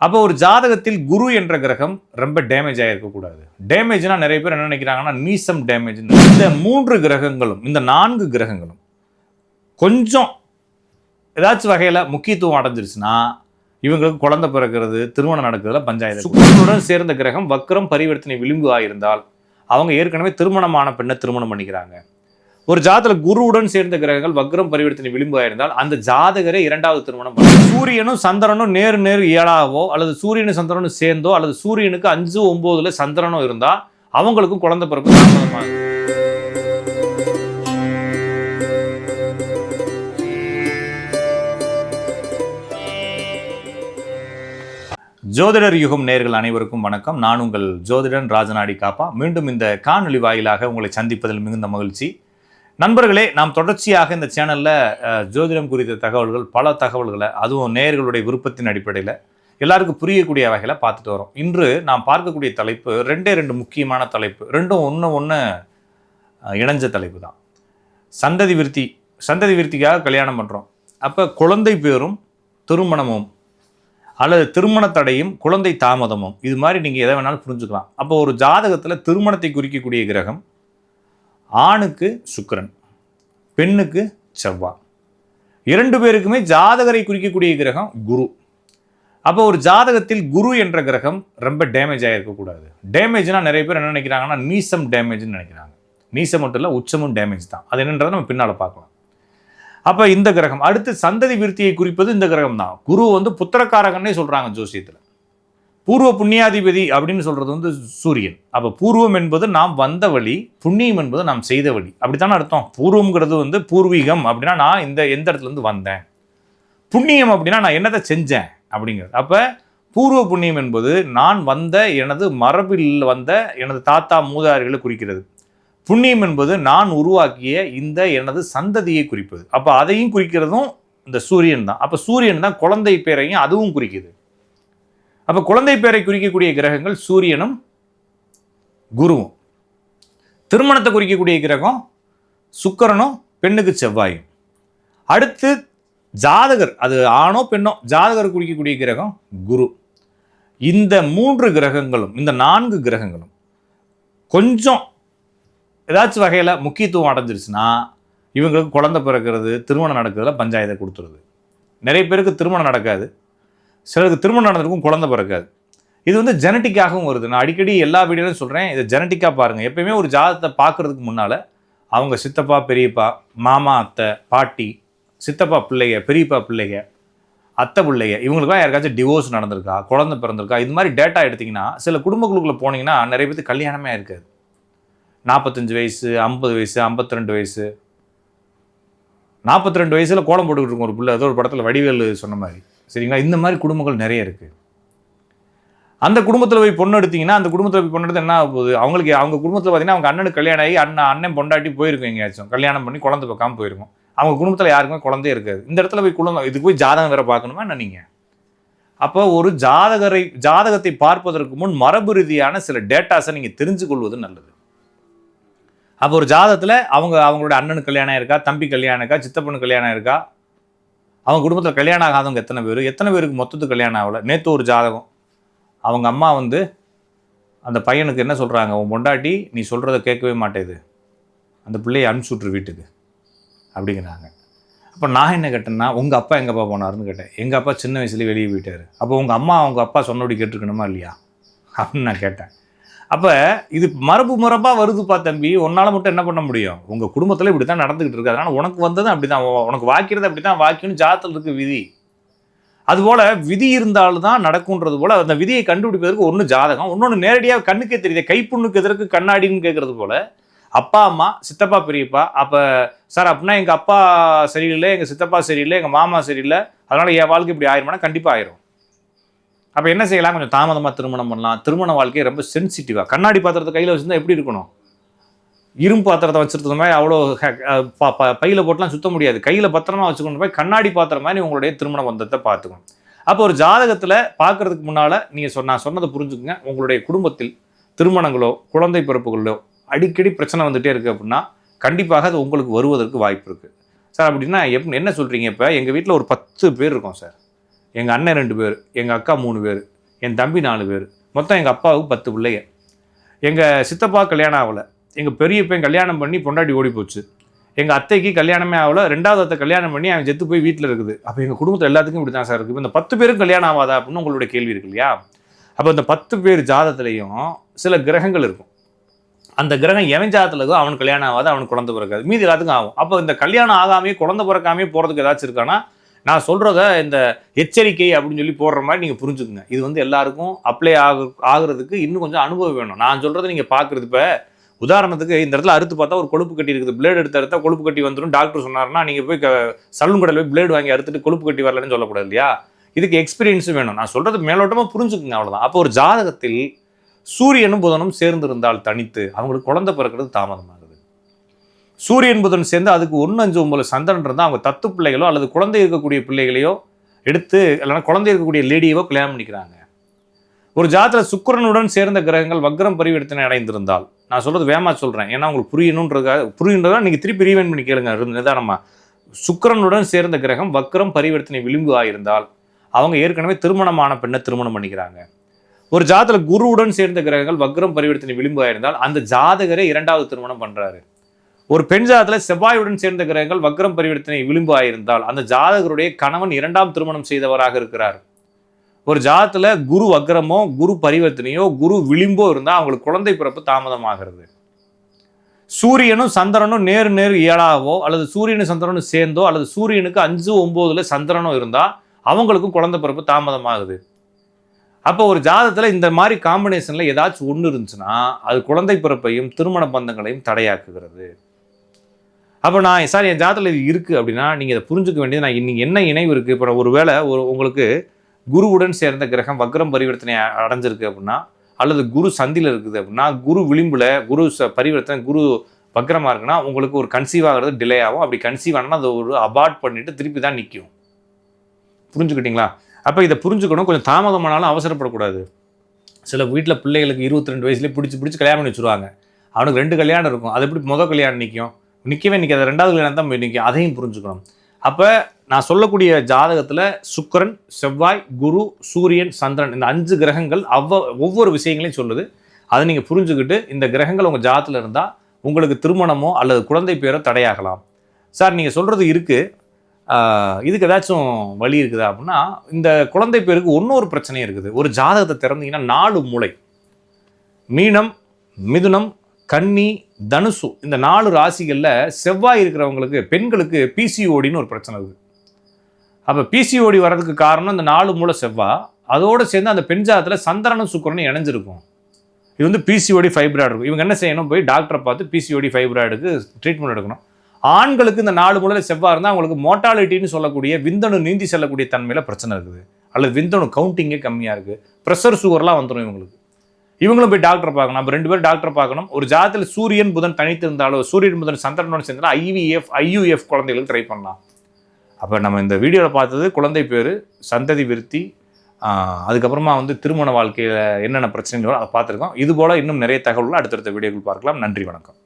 அப்போ ஒரு ஜாதகத்தில் குரு என்ற கிரகம் ரொம்ப டேமேஜ் ஆகிருக்கக்கூடாது டேமேஜ்னா நிறைய பேர் என்ன நினைக்கிறாங்கன்னா நீசம் டேமேஜ் இந்த மூன்று கிரகங்களும் இந்த நான்கு கிரகங்களும் கொஞ்சம் ஏதாச்சும் வகையில் முக்கியத்துவம் அடைஞ்சிருச்சுன்னா இவங்களுக்கு குழந்தை பிறக்கிறது திருமணம் நடக்கிறதுல பஞ்சாயத்து சுக்கரனுடன் சேர்ந்த கிரகம் வக்ரம் பரிவர்த்தனை விளிம்பு ஆகியிருந்தால் அவங்க ஏற்கனவே திருமணமான பெண்ணை திருமணம் பண்ணிக்கிறாங்க. ஒரு ஜாதகத்தில் குருவுடன் சேர்ந்த கிரகங்கள் வக்ரம் பரிவர்த்தனை விளிம்பாயிருந்தால் அந்த ஜாதகரே இரண்டாவது திருமணம் பண்ணும் சூரியனும் சந்திரனும் நேர் நேர் ஏழாவோ அல்லது சூரியனும் சந்திரனும் சேர்ந்தோ அல்லது சூரியனுக்கு அஞ்சு ஒம்போதுல சந்திரனும் இருந்தா அவங்களுக்கும் குழந்தை பிறப்பு தாமதமாக ஜோதிடர் யுகம் நேர்கள் அனைவருக்கும் வணக்கம். நான் உங்கள் ஜோதிடன் ராஜநாடி காப்பா. மீண்டும் இந்த காணொளி வாயிலாக உங்களை சந்திப்பதில் மிகுந்த மகிழ்ச்சி. நண்பர்களே நாம் தொடர்ச்சியாக இந்த சேனலில் ஜோதிடம் குறித்த தகவல்கள் பல தகவல்களை அதுவும் நேயர்களுடைய விருப்பத்தின் அடிப்படையில் எல்லாருக்கும் புரியக்கூடிய வகையில் பார்த்துட்டு வரோம். இன்று நாம் பார்க்கக்கூடிய தலைப்பு ரெண்டே ரெண்டு முக்கியமான தலைப்பு ரெண்டும் ஒன்று ஒன்று இணைஞ்ச தலைப்பு தான். சந்ததி விருத்தி சந்ததி விருத்திக்காக கல்யாணம் பண்ணுறோம் அப்போ குழந்தை பேரும் திருமணமும் அல்லது திருமண தடையும் குழந்தை தாமதமும் இது மாதிரி நீங்கள் எதை வேணாலும் புரிஞ்சுக்கலாம். அப்போ ஒரு ஜாதகத்தில் திருமணத்தை குறிக்கக்கூடிய கிரகம் ஆணுக்கு சுக்கரன். பெண்ணுக்கு செவ்வாய் இரண்டு பேருக்குமே ஜாதகரை குறிக்கக்கூடிய கிரகம் குரு. அப்போ ஒரு ஜாதகத்தில் குரு என்ற கிரகம் ரொம்ப டேமேஜ் ஆகிருக்கக்கூடாது டேமேஜ்னால் நிறைய பேர் என்ன நினைக்கிறாங்கன்னா நீசம் டேமேஜ்னு நினைக்கிறாங்க. நீசம் மட்டும் இல்லை உச்சமும் டேமேஜ் தான். அது என்னன்றதை நம்ம பின்னால் பார்க்கலாம். அப்போ இந்த கிரகம் அடுத்து சந்ததி விருத்தியை குறிப்பது இந்த கிரகம் தான். குரு வந்து புத்திரக்காரகன்னே சொல்கிறாங்க ஜோசியத்தில். பூர்வ புண்ணியாதிபதி அப்படின்னு சொல்கிறது வந்து சூரியன். அப்போ பூர்வம் என்பது நாம் வந்த வழி புண்ணியம் என்பது நாம் செய்த வழி. அப்படித்தானே அர்த்தம்? பூர்வம்ங்கிறது வந்து பூர்வீகம் அப்படின்னா நான் இந்த எந்த இடத்துலேருந்து வந்தேன். புண்ணியம் அப்படின்னா நான் என்னத்தை செஞ்சேன் அப்படிங்கிறது. அப்போ பூர்வ புண்ணியம் என்பது நான் வந்த எனது மரபில் வந்த எனது தாத்தா மூதாரிகளை குறிக்கிறது. புண்ணியம் என்பது நான் உருவாக்கிய இந்த எனது சந்ததியை குறிப்பது. அப்போ அதையும் குறிக்கிறதும் இந்த சூரியன் தான். அப்போ சூரியன் தான் குழந்தை பேரையும் அதுவும் குறிக்குது. அப்போ குழந்தை பேரை குறிக்கக்கூடிய கிரகங்கள் சூரியனும் குருவும். திருமணத்தை குறிக்கக்கூடிய கிரகம் சுக்கரனும் பெண்ணுக்கு செவ்வாயும். அடுத்து ஜாதகர் அது ஆணோ பெண்ணோ ஜாதகர் குறிக்கக்கூடிய கிரகம் குரு. இந்த மூன்று கிரகங்களும் இந்த நான்கு கிரகங்களும் கொஞ்சம் ஏதாச்சும் வகையில் முக்கியத்துவம் அடைஞ்சிருச்சுன்னா இவங்களுக்கு குழந்தை பிறக்கிறது திருமணம் நடக்கிறதுல பஞ்சாயத்தை கொடுத்துருது. நிறைய பேருக்கு திருமணம் நடக்காது. சிலருக்கு திருமணம் நடந்திருக்கும் குழந்தை பிறக்காது. இது வந்து ஜெனட்டிக்காகவும் வருது. நான் அடிக்கடி எல்லா வீடியோலையும் சொல்கிறேன் இதை ஜெனட்டிக்காக பாருங்கள் எப்பயுமே ஒரு ஜாதகத்தை பார்க்குறதுக்கு முன்னால் அவங்க சித்தப்பா பெரியப்பா மாமா அத்தை பாட்டி சித்தப்பா பிள்ளைங்க பெரியப்பா பிள்ளைங்க அத்தை பிள்ளைங்க இவங்களுக்குலாம் யாருக்காச்சும் டிவோர்ஸ் நடந்திருக்கா குழந்தை பிறந்திருக்கா இது மாதிரி டேட்டா எடுத்திங்கன்னா சில குடும்பங்களுக்குள்ளே போனீங்கன்னா நிறைய பேருக்கு கல்யாணமே இருக்காது. நாற்பத்தஞ்சு வயசு ஐம்பது வயசு ஐம்பத்தி ரெண்டு வயசு. நாற்பத்தி ரெண்டு வயசில் கோலம் போட்டுக்கிட்டு இருக்கும் ஒரு பிள்ளை ஏதோ ஒரு படத்தில் வடிவேலு சொன்ன மாதிரி. சரிங்களா? இந்த மாதிரி குடும்பங்கள் நிறைய இருக்குது அந்த குடும்பத்தில் போய் பொண்ணு எடுத்தீங்கன்னா அந்த குடும்பத்தில் போய் பொண்ணு எடுத்து என்ன ஆக போகுது? அவங்களுக்கு அவங்க குடும்பத்தில் பார்த்தீங்கன்னா அவங்க அண்ணனுக்கு கல்யாணம் ஆகி அண்ணன் அண்ணன் பொண்டாட்டி போயிருக்கும் எங்கேயாச்சும். கல்யாணம் பண்ணி குழந்தை பார்க்காம போயிருக்கும். அவங்க குடும்பத்தில் யாருக்குமே குழந்தையே இருக்காது. இந்த இடத்துல போய் குழந்தை இதுக்கு போய் ஜாதகம் வேற பார்க்கணுமா என்ன நீங்கள் அப்போ ஒரு ஜாதகரை ஜாதகத்தை பார்ப்பதற்கு முன் மரபு ரீதியான சில டேட்டாஸை நீங்கள் தெரிஞ்சு கொள்வது நல்லது. அப்போ ஒரு ஜாதகத்தில் அவங்க அவங்களோட அண்ணனுக்கு கல்யாணம் இருக்கா தம்பி கல்யாணம் இருக்கா சித்தப்பண்ணு கல்யாணம் இருக்கா அவங்க குடும்பத்தில் கல்யாணம் ஆகாதவங்க எத்தனை பேர்? எத்தனை பேருக்கு மொத்தத்துக்கு கல்யாணம் ஆகலை? நேற்று ஒரு ஜாதகம். அவங்க அம்மா வந்து அந்த பையனுக்கு என்ன சொல்கிறாங்க உன் பொண்டாட்டி நீ சொல்கிறத கேட்கவே மாட்டேது. அந்த பிள்ளையை அனுப்பிச்சுட்ரு வீட்டுக்கு. அப்படிங்கிறாங்க. அப்போ நான் என்ன கேட்டேன்னா உங்கள் அப்பா எங்கப்பா போனாருன்னு கேட்டேன். எங்கள் அப்பா சின்ன வயசுலேயே வெளியே போயிட்டார். அப்போ உங்கள் அம்மா அவங்க அப்பா சொன்னபடி கேட்டிருக்கணுமா இல்லையா? அப்படின்னு நான் கேட்டேன். அப்போ இது மரபு மரபாக வருதுப்பா தம்பி. உன்னால் மட்டும் என்ன பண்ண முடியும்? உங்கள் குடும்பத்தில் இப்படி தான் நடந்துக்கிட்டு இருக்கு. அதனால் உனக்கு வந்ததும் அப்படி தான் உனக்கு வாக்கிறது அப்படி தான் வாக்கியம்னு ஜாத்தில் இருக்கு விதி. அதுபோல் விதி இருந்தாலும் தான் நடக்குன்றது போல் அந்த விதியை கண்டுபிடிப்பதற்கு ஒன்று ஜாதகம் இன்னொன்று நேரடியாக கண்ணுக்கே தெரியுது. கைப்புண்ணுக்கு எதற்கு கண்ணாடின்னு கேட்குறது போல். அப்பா அம்மா சித்தப்பா பெரியப்பா. அப்போ சார் அப்படின்னா எங்கள் அப்பா சரியில்லை எங்கள் சித்தப்பா சரியில்லை எங்கள் மாமா சரியில்லை. அதனால் என் வாழ்க்கை இப்படி ஆயிருமானா? கண்டிப்பாக ஆயிரும். அப்போ என்ன செய்யலாம்? கொஞ்சம் தாமதமாக திருமணம் பண்ணலாம். திருமண வாழ்க்கையை ரொம்ப சென்சிட்டிவாக கண்ணாடி பாத்திரத்தை கையில் வச்சுருந்தா எப்படி இருக்கணும்? இரும்பு பாத்திரத்தை வச்சுருந்த மாதிரி அவ்வளோ பையில் போட்டுலாம் சுத்த முடியாது. கையில் பத்திரமா வச்சுக்கொண்டு போய் கண்ணாடி பாத்திரம் மாதிரி உங்களுடைய திருமண பந்தத்தை பார்த்துக்கணும். அப்போ ஒரு ஜாதகத்தில் பார்க்குறதுக்கு முன்னால் நீங்கள் சொன்ன நான் சொன்னதை புரிஞ்சுக்குங்க. உங்களுடைய குடும்பத்தில் திருமணங்களோ குழந்தை பிறப்புகளோ அடிக்கடி பிரச்சனை வந்துகிட்டே இருக்குது அப்படின்னா கண்டிப்பாக அது உங்களுக்கு வருவதற்கு வாய்ப்பு இருக்குது சார் அப்படின்னா எப் என்ன சொல்கிறீங்க இப்போ? எங்கள் வீட்டில் ஒரு பத்து பேர் இருக்கோம் சார். எங்கள் அண்ணன் ரெண்டு பேர் எங்கள் அக்கா மூணு பேர் என் தம்பி நாலு பேர். மொத்தம் எங்கள் அப்பாவுக்கு பத்து பிள்ளைங்க. எங்கள் சித்தப்பா கல்யாணம் ஆகலை. எங்கள் பெரிய பையன் கல்யாணம் பண்ணி பொண்டாட்டி ஓடி போச்சு. எங்கள் அத்தைக்கு கல்யாணமே ஆகலை. ரெண்டாவது அத்தை கல்யாணம் பண்ணி அவன் செத்து போய் வீட்டில் இருக்குது. அப்போ எங்கள் குடும்பத்தில் எல்லாத்துக்கும் இப்படி தான் சார் இருக்குது இந்த பத்து பேரும் கல்யாணம் ஆகாதா அப்படின்னு உங்களுடைய கேள்வி இருக்கு இல்லையா? அப்போ இந்த பத்து பேர் ஜாதத்துலேயும் சில கிரகங்கள் இருக்கும். அந்த கிரகம் எவன் ஜாதத்தில் இருக்கோ அவனுக்கு கல்யாணம் ஆகாது அவனுக்கு குழந்தை பிறக்காது. மீதி எல்லாத்துக்கும் ஆகும். அப்போ இந்த கல்யாணம் ஆகாமே குழந்தை பிறக்காமே போகிறதுக்கு ஏதாச்சும் இருக்கானா? நான் சொல்கிறத இந்த எச்சரிக்கை அப்படின்னு சொல்லி போடுற மாதிரி நீங்கள் புரிஞ்சுக்குங்க. இது வந்து எல்லாருக்கும் அப்ளை ஆகு ஆகுறதுக்கு இன்னும் கொஞ்சம் அனுபவம் வேணும். நான் சொல்கிறத நீங்கள் பார்க்குறது இப்போ உதாரணத்துக்கு இந்த இடத்துல அறுத்து பார்த்தா ஒரு கொழுப்பு கட்டி இருக்குது. பிளேடு எடுத்து அறுத்தா கொழுப்பு கட்டி வந்துடும் டாக்டர் சொன்னார்னா நீங்கள் போய் சலூன் கடையில் போய் பிளேடு வாங்கி அறுத்துட்டு கொழுப்பு கட்டி வரலன்னு சொல்லக்கூடாது இல்லையா? இதுக்கு எக்ஸ்பீரியன்ஸும் வேணும். நான் சொல்கிறது மேலோட்டமாக புரிஞ்சுக்குங்க அவ்வளோதான் அப்போ ஒரு ஜாதகத்தில் சூரியனும் புதனும் சேர்ந்திருந்தால் தனித்து அவங்களுக்கு குழந்தை பிறக்கிறது தாமதமாக சூரியன் புதன் சேர்ந்து அதுக்கு ஒன்று அஞ்சு ஒம்பது சந்திரன் இருந்தால் அவங்க தத்து பிள்ளைகளோ அல்லது குழந்தை இருக்கக்கூடிய பிள்ளைகளையோ எடுத்து இல்லைன்னா குழந்தை இருக்கக்கூடிய லேடியவோ கல்யாணம் பண்ணிக்கிறாங்க. ஒரு ஜாதத்தில் சுக்கரனுடன் சேர்ந்த கிரகங்கள் வக்ரம் பரிவர்த்தனை அடைந்திருந்தால் நான் சொல்கிறது வேமா சொல்கிறேன் ஏன்னா உங்களுக்கு புரியணுன்றதுக்காக புரியுன்றதா நீங்கள் திருப்பி ரீவைன் பண்ணி கேளுங்க. நிதானமாக சுக்கிரனுடன் சேர்ந்த கிரகம் வக்ரம் பரிவர்த்தனை விளிம்பு ஆயிருந்தால் அவங்க ஏற்கனவே திருமணமான பெண்ணை திருமணம் பண்ணிக்கிறாங்க. ஒரு ஜாதத்தில் குருவுடன் சேர்ந்த கிரகங்கள் வக்ரம் பரிவர்த்தனை விளிம்பு ஆயிருந்தால் அந்த ஜாதகரே இரண்டாவது திருமணம் பண்ணுறாரு ஒரு பெண் ஜாதத்தில் செவ்வாயுடன் சேர்ந்த கிரகங்கள் வக்ரம் பரிவர்த்தனை விளிம்பு ஆயிருந்தால் அந்த ஜாதகருடைய கணவன் இரண்டாம் திருமணம் செய்தவராக இருக்கிறார். ஒரு ஜாதத்தில் குரு வக்ரமோ குரு பரிவர்த்தனையோ குரு விளிம்போ இருந்தால் அவங்களுக்கு குழந்தை பிறப்பு தாமதமாகிறது. சூரியனும் சந்திரனும் நேர் நேர் ஏழாவோ அல்லது சூரியனும் சந்திரனும் சேர்ந்தோ அல்லது சூரியனுக்கு அஞ்சு ஒம்போதுல சந்திரனும் இருந்தால் அவங்களுக்கும் குழந்தை பிறப்பு தாமதமாகுது. அப்போ ஒரு ஜாதத்தில் இந்த மாதிரி காம்பினேஷனில் ஏதாச்சும் ஒன்று இருந்துச்சுன்னா அது குழந்தை பிறப்பையும் திருமண பந்தங்களையும் தடையாக்குகிறது. அப்போ நான் சார் என் ஜாதத்தில் இது இருக்குது அப்படின்னா நீங்கள் இதை புரிஞ்சுக்க வேண்டியது நான் இன்னைக்கு என்ன இணைவு இருக்குது இப்போ ஒரு வேளை ஒரு உங்களுக்கு குருவுடன் சேர்ந்த கிரகம் வக்ரம் பரிவர்த்தனை அடைஞ்சிருக்கு அப்படின்னா அல்லது குரு சந்தியில் இருக்குது அப்படின்னா குரு விளிம்பில் குரு ச- பரிவர்த்தனை குரு வக்ரமாக இருக்குன்னா உங்களுக்கு ஒரு கன்சீவ் ஆகிறது டிலே ஆகும். அப்படி கன்சீவ் ஆனால் அதை ஒரு அபார்ட் பண்ணிவிட்டு திருப்பி தான் நிற்கும் புரிஞ்சுக்கிட்டீங்களா? அப்போ இதை புரிஞ்சுக்கணும். கொஞ்சம் தாமதமானாலும் அவசரப்படக்கூடாது. சில வீட்டில் பிள்ளைகளுக்கு இருபத்தி ரெண்டு வயசுலேயே பிடிச்சி பிடிச்சி கல்யாணம் பண்ணி வச்சுருவாங்க. அவனுக்கு ரெண்டு கல்யாணம் இருக்கும். அது எப்படி மொதல் கல்யாணம் நிற்கும் நிற்கவே நிற்காது ரெண்டாவது கல்யாணம் தான் போய் நிற்கும் அதையும் புரிஞ்சுக்கணும். அப்போ நான் சொல்லக்கூடிய ஜாதகத்தில் சுக்கிரன் செவ்வாய் குரு சூரியன் சந்திரன் இந்த அஞ்சு கிரகங்கள் அவ்வ ஒவ்வொரு விஷயங்களையும் சொல்லுது. அதை நீங்கள் புரிஞ்சுக்கிட்டு இந்த கிரகங்கள் உங்கள் ஜாதத்தில் இருந்தால் உங்களுக்கு திருமணமோ அல்லது குழந்தை பேரோ தடையாகலாம். சார் நீங்கள் சொல்கிறது இருக்குது இதுக்கு ஏதாச்சும் வழி இருக்குதா அப்படின்னா இந்த குழந்தை பேருக்கு இன்னொரு பிரச்சனையும் இருக்குது. ஒரு ஜாதகத்தை திறந்தீங்கன்னா நாலு மூளை. மீனம் மிதுனம் கன்னி தனுசு இந்த நாலு ராசிகளில் செவ்வாய் இருக்கிறவங்களுக்கு பெண்களுக்கு பிசிஓடின்னு ஒரு பிரச்சனை இருக்குது அப்போ பிசிஓடி வர்றதுக்கு காரணம் இந்த நாலு மூளை செவ்வாய் அதோடு சேர்ந்து அந்த பெண் ஜாதத்தில் சந்திரனும் சுக்கரனும் இணைஞ்சிருக்கும். இது வந்து பிசிஓடி ஃபைப்ராய்டு இருக்கும். இவங்க என்ன செய்யணும்? போய் டாக்டரை பார்த்து பிசிஓடி ஃபைப்ராய்டுக்கு ட்ரீட்மெண்ட் எடுக்கணும். ஆண்களுக்கு இந்த நாலு மூலையில் செவ்வாய் இருந்தால் அவங்களுக்கு மோட்டாலிட்டின்னு சொல்லக்கூடிய விந்தணு நீந்தி செல்லக்கூடிய தன்மையில் பிரச்சனை இருக்குது. அல்லது விந்தணு கவுண்டிங்கே கம்மியாக இருக்குது ப்ரெஷர் சுகர்லாம் வந்துடும் இவங்களுக்கு. இவங்களும் போய் டாக்டர் பார்க்கணும். நம்ம ரெண்டு பேரும் டாக்டர் பார்க்கணும். ஒரு ஜாதத்தில் சூரியன் புதன் தனித்திருந்தாலோ சூரியன் புதன் சந்திரனோட சேர்ந்தாலும் ஐவிஎஃப் ஐயுஎஃப் குழந்தைகளுக்கு ட்ரை பண்ணலாம். அப்போ நம்ம இந்த வீடியோவில் பார்த்தது குழந்தை பேர் சந்ததி விருத்தி அதுக்கப்புறமா வந்து திருமண வாழ்க்கையில் என்னென்ன பிரச்சனைகளோ அதை பார்த்துருக்கோம். இது போல் இன்னும் நிறைய தகவல்கள் அடுத்தடுத்த வீடியோக்கள் பார்க்கலாம். நன்றி வணக்கம்.